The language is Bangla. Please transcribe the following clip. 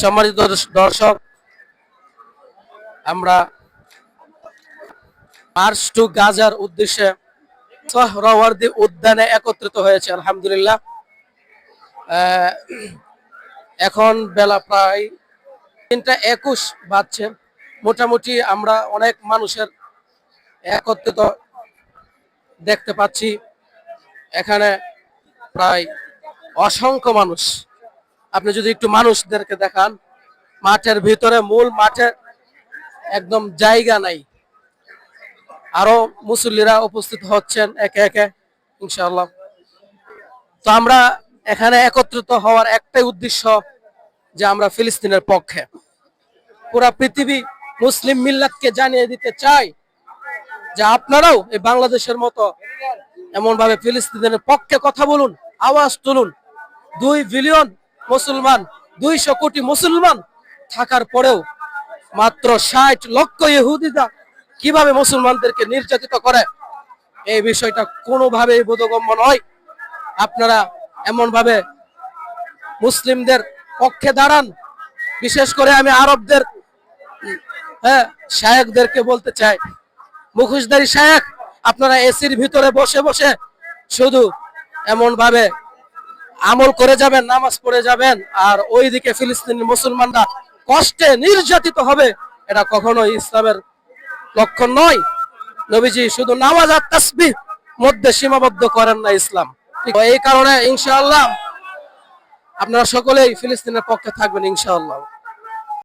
সম্মানিত দর্শক, আমরা মার্চ টু গাজার উদ্দেশ্যে সোহরাওয়ার্দী উদ্যানে একত্রিত হয়েছে, আলহামদুলিল্লাহ। এখন বেলা প্রায় তিনটা একুশ বাজছে। মোটামুটি আমরা অনেক মানুষের একত্রিত দেখতে পাচ্ছি। এখানে প্রায় অসংখ্য মানুষ আপনি যদি একটু মানুষদেরকে দেখান, মাঠের ভিতরে মূল মাঠে একদম জায়গা নাই। আরও মুসল্লিরা উপস্থিত হচ্ছেন একে একে, ইনশাআল্লাহ। তো আমরা এখানে একত্রিত হওয়ার একটাই উদ্দেশ্য যে আমরা ফিলিস্তিনের পক্ষে। পুরা পৃথিবী মুসলিম মিল্লাতকে জানিয়ে দিতে চাই যে আপনারাও এই বাংলাদেশের মতো এমন ভাবে ফিলিস্তিনের পক্ষে কথা বলুন, আওয়াজ তুলুন। দুই বিলিয়ন মুসলমান, দুইশো কোটি মুসলমান থাকার পরেও মাত্র ষাট লক্ষ ইহুদিদা কীভাবে মুসলমানদেরকে নির্যাতিত করে, এই বিষয়টা কোনোভাবেই বোধগম্য নয়। আপনারা এমন ভাবে মুসলিমদের পক্ষে দাঁড়ান। বিশেষ করে আমি আরবদের হ্যাঁ শায়েকদেরকে বলতে চাই। মুখোশধারী শায়েক, আপনারা এসির ভিতরে বসে বসে শুধু এমন ভাবে আমল করে যাবেন, নামাজ পড়ে যাবেন, আর ওইদিকে ফিলিস্তিনি মুসলমানরা কষ্টে নির্যাতিত হবে, এটা কখনোই ইসলামের লক্ষণ নয়। নবীজি শুধু নামাজ আর তসবি মধ্যে সীমাবদ্ধ করেন না ইসলাম। এই কারণে ইনশাআল্লাহ আপনারা সকলেই ফিলিস্তিনের পক্ষে থাকবেন ইনশাআল্লাহ।